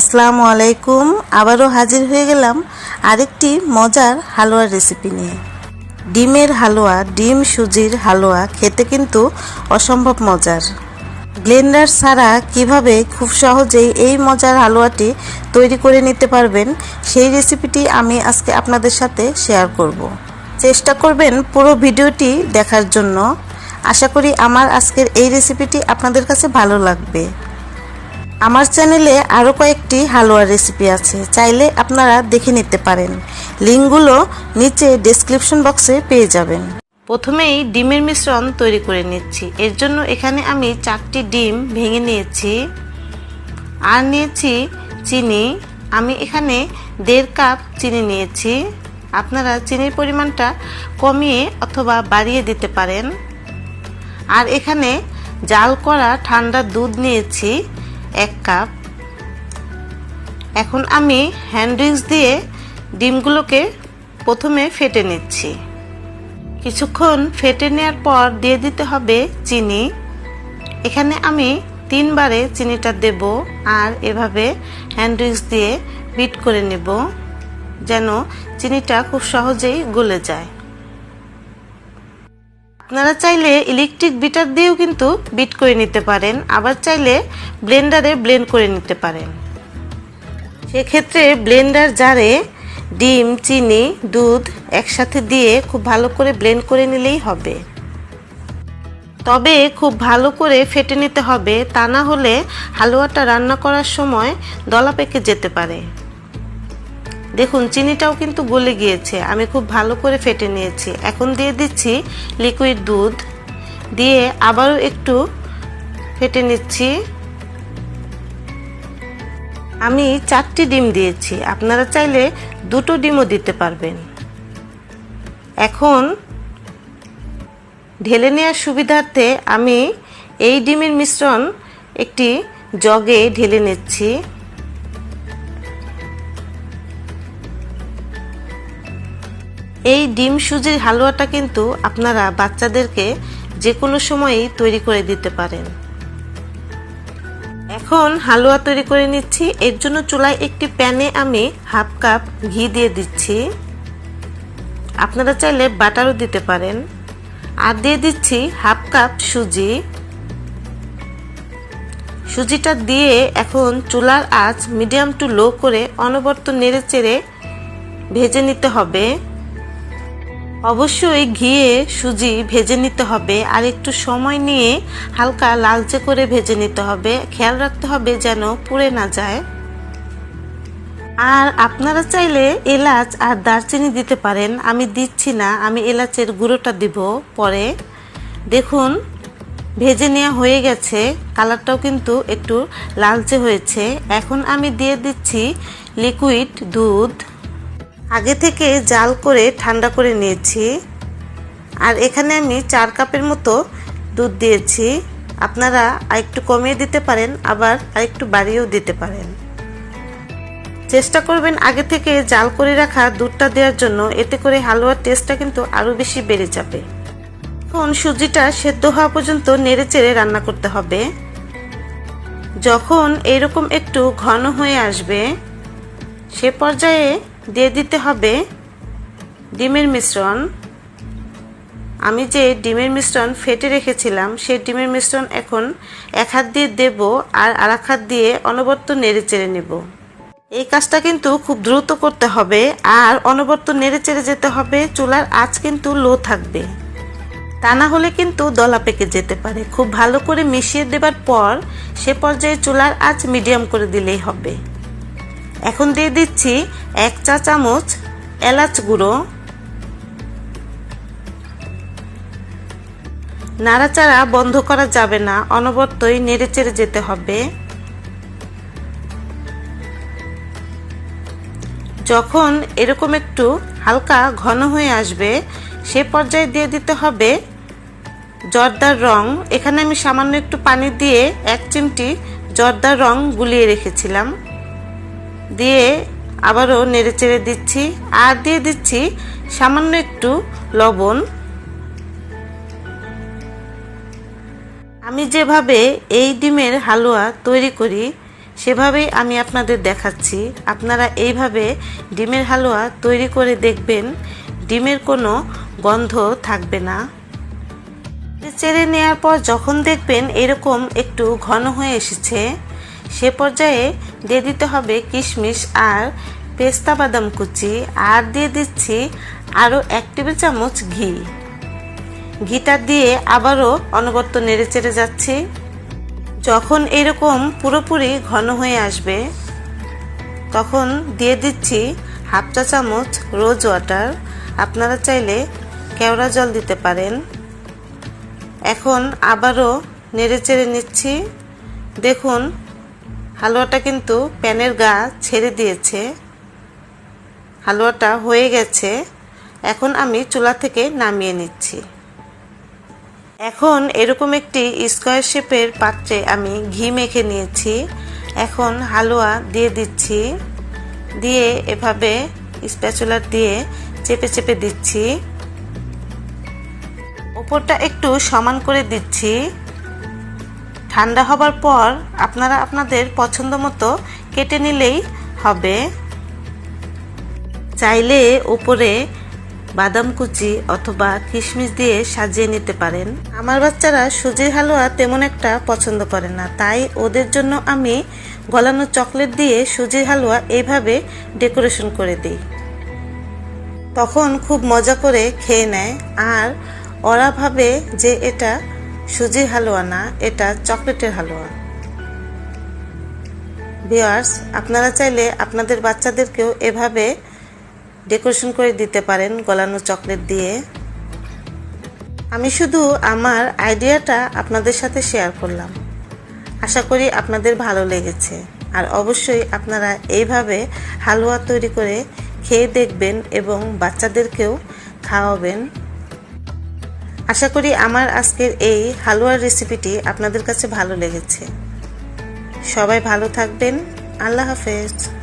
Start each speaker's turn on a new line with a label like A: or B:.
A: আসসালামু আলাইকুম, আবারও হাজির হয়ে গেলাম আরেকটি মজার হালুয়ার রেসিপি নিয়ে। ডিমের হালুয়া, ডিম সুজির হালুয়া খেতে কিন্তু অসম্ভব মজার। ব্লেন্ডার ছাড়া কীভাবে খুব সহজেই এই মজার হালুয়াটি তৈরি করে নিতে পারবেন, সেই রেসিপিটি আমি আজকে আপনাদের সাথে শেয়ার করব। চেষ্টা করবেন পুরো ভিডিওটি দেখার জন্য। আশা করি আমার আজকের এই রেসিপিটি আপনাদের কাছে ভালো লাগবে। আমার চ্যানেলে আরও কয়েকটি হালুয়ার রেসিপি আছে, চাইলে আপনারা দেখে নিতে পারেন। লিঙ্কগুলো নিচে ডেসক্রিপশন বক্সে পেয়ে যাবেন। প্রথমেই ডিমের মিশ্রণ তৈরি করে নিচ্ছি। এর জন্য এখানে আমি চারটি ডিম ভেঙে নিয়েছি আর নিয়েছি চিনি। আমি এখানে দেড় কাপ চিনি নিয়েছি। আপনারা চিনির পরিমাণটা কমিয়ে অথবা বাড়িয়ে দিতে পারেন। আর এখানে জাল করা ঠান্ডা দুধ নিয়েছি। এক কাপ। এখন আমি হ্যান্ড দিয়ে ডিমগুলোকে প্রথমে ফেটে নিচ্ছি। কিছুক্ষণ ফেটে নেওয়ার পর দিয়ে দিতে হবে চিনি। এখানে আমি তিনবারে চিনিটা দেব আর এভাবে হ্যান্ড দিয়ে বিট করে নেব, যেন চিনিটা খুব সহজেই গলে যায়। আপনারা চাইলে ইলেকট্রিক বিটার দিয়েও কিন্তু বিট করে নিতে পারেন, আবার চাইলে ব্লেন্ডারে ব্লেন্ড করে নিতে পারেন। সেক্ষেত্রে ব্লেন্ডার জারে ডিম, চিনি, দুধ একসাথে দিয়ে খুব ভালো করে ব্লেন্ড করে নিলেই হবে। তবে খুব ভালো করে ফেটে নিতে হবে, তা না হলে হালুয়াটা রান্না করার সময় দলা পেকে যেতে পারে। দেখুন, চিনিটাও কিন্তু গলে গিয়েছে। আমি খুব ভালো করে ফেটে নিয়েছি। এখন দিয়ে দিচ্ছি লিকুইড দুধ। দিয়ে আবারও একটু ফেটে নিচ্ছি। আমি চারটি ডিম দিয়েছি। আপনারা চাইলে দুটো ডিমও দিতে পারবেন। এখন ঢেলে নেওয়ার সুবিধার্থে আমি এই ডিমের মিশ্রণ একটি জগে ঢেলে নিচ্ছি। এই ডিম সুজির হালুয়াটা কিন্তু আপনারা বাচ্চাদেরকে যে কোনো সময়ই তৈরি করে দিতে পারেন। এখন হালুয়া তৈরি করে নিচ্ছি। এর জন্য চুলায় একটি প্যানে আমি হাফ কাপ ঘি দিয়ে দিচ্ছি। আপনারা চাইলে বাটারও দিতে পারেন। আর দিয়ে দিচ্ছি হাফ কাপ সুজি। সুজিটা দিয়ে এখন চুলার আঁচ মিডিয়াম টু লো করে অনবর্ত নেড়ে চেড়ে ভেজে নিতে হবে। অবশ্যই ঘিয়ে সুজি ভেজে নিতে হবে আর একটু সময় নিয়ে হালকা লালচে করে ভেজে নিতে হবে। খেয়াল রাখতে হবে যেন পুড়ে না যায়। আর আপনারা চাইলে এলাচ আর দারচিনি দিতে পারেন। আমি দিচ্ছি না, আমি এলাচের গুঁড়োটা দিব পরে। দেখুন, ভেজে নেওয়া হয়ে গেছে। কালারটাও কিন্তু একটু লালচে হয়েছে। এখন আমি দিয়ে দিচ্ছি লিকুইড দুধ। আগে থেকে জাল করে ঠান্ডা করে নিয়েছি। আর এখানে আমি চার কাপের মতো দুধ দিয়েছি। আপনারা আরেকটু কমিয়ে দিতে পারেন, আবার আরেকটু বাড়িয়েও দিতে পারেন। চেষ্টা করবেন আগে থেকে জাল করে রাখা দুধটা দেওয়ার জন্য। এতে করে হালুয়ার টেস্টটা কিন্তু আরও বেশি বেড়ে যাবে। এখন সুজিটা সেদ্ধ হওয়া পর্যন্ত নেড়ে চেড়ে রান্না করতে হবে। যখন এরকম একটু ঘন হয়ে আসবে, সে পর্যায়ে দিয়ে দিতে হবে ডিমের মিশ্রণ। আমি যে ডিমের মিশ্রণ ফেটে রেখেছিলাম, সেই ডিমের মিশ্রণ এখন এক হাত দিয়ে দেব আর আর এক হাত দিয়ে অনবর্ত নেড়ে চেড়ে নেব। এই কাজটা কিন্তু খুব দ্রুত করতে হবে আর অনবর্ত নেড়ে চেড়ে যেতে হবে, চুলার আঁচ কিন্তু লো থাকবে। তা না হলে কিন্তু দলা পেকে যেতে পারে। খুব ভালো করে মিশিয়ে দেবার পর সে পর্যায়ে চুলার আঁচ মিডিয়াম করে দিলেই হবে। এখন দিয়ে দিচ্ছি এক চা চামচ এলাচ গুঁড়ো, নাড়াচাড়া বন্ধ করা যাবে না, অনবর্তই নেড়ে চেড়ে যেতে হবে। যখন এরকম একটু হালকা ঘন হয়ে আসবে, সে পর্যায়ে দিয়ে দিতে হবে জর্দার রং। এখানে আমি সামান্য একটু পানি দিয়ে এক চিমটি জর্দার রং গুলিয়ে রেখেছিলাম। দিয়ে আবারও নেড়ে চেড়ে দিচ্ছি আর দিয়ে দিচ্ছি সামান্য একটু লবণ। আমি যেভাবে এই ডিমের হালুয়া তৈরি করি, সেভাবেই আমি আপনাদের দেখাচ্ছি। আপনারা এইভাবে ডিমের হালুয়া তৈরি করে দেখবেন, ডিমের কোনো গন্ধ থাকবে না। চেড়ে নেওয়ার পর যখন দেখবেন এরকম একটু ঘন হয়ে এসেছে, সে পর্যায়ে দিয়ে দিতে হবে কিশমিশ আর পেস্তা বাদাম কুচি, আর দিয়ে দিচ্ছি আরও এক টেবিল চামচ ঘি। ঘিটা দিয়ে আবারও অনবর্ত নেড়ে চেড়ে যাচ্ছি। যখন এরকম পুরোপুরি ঘন হয়ে আসবে, তখন দিয়ে দিচ্ছি হাফ চা চামচ রোজ ওয়াটার। আপনারা চাইলে কেওড়া জল দিতে পারেন। এখন আবারও নেড়ে চেড়ে নিচ্ছি। দেখুন হালুয়াটা কিন্তু প্যানের গা ছেড়ে দিয়েছে। হালুয়াটা হয়ে গেছে। এখন আমি চুলা থেকে নামিয়ে নিচ্ছি। এখন এরকম একটি স্কোয়ার শেপের পাত্রে আমি ঘি মেখে নিয়েছি। এখন হালুয়া দিয়ে দিচ্ছি। দিয়ে এভাবে স্প্যাচুলার দিয়ে চেপে চেপে দিচ্ছি। ওপরটা একটু সমান করে দিচ্ছি। ঠান্ডা হবার পর আপনারা আপনাদের পছন্দ মতো কেটে নিলেই হবে। চাইলে উপরে বাদাম কুচি অথবা কিশমিশ দিয়ে সাজিয়ে নিতে পারেন। আমার বাচ্চারা সুজির হালুয়া তেমন একটা পছন্দ করে না, তাই ওদের জন্য আমি গলানো চকলেট দিয়ে সুজির হালুয়া এইভাবে ডেকোরেশন করে দিই। তখন খুব মজা করে খেয়ে নেয়, আর ওরা ভাবে যে এটা সুজির হালুয়া না এটা চকলেটের হালুয়া। ভিওয়ার্স আপনারা চাইলে আপনাদের বাচ্চাদেরকেও এভাবে ডেকোরেশন করে দিতে পারেন গলানো চকলেট দিয়ে। আমি শুধু আমার আইডিয়াটা আপনাদের সাথে শেয়ার করলাম। আশা করি আপনাদের ভালো লেগেছে। আর অবশ্যই আপনারা এইভাবে হালুয়া তৈরি করে খেয়ে দেখবেন এবং বাচ্চাদেরকেও খাওয়াবেন। আশা করি আমার আজকের এই হালুয়ার রেসিপিটি আপনাদের কাছে ভালো লেগেছে। সবাই ভালো থাকবেন। আল্লাহ হাফেজ।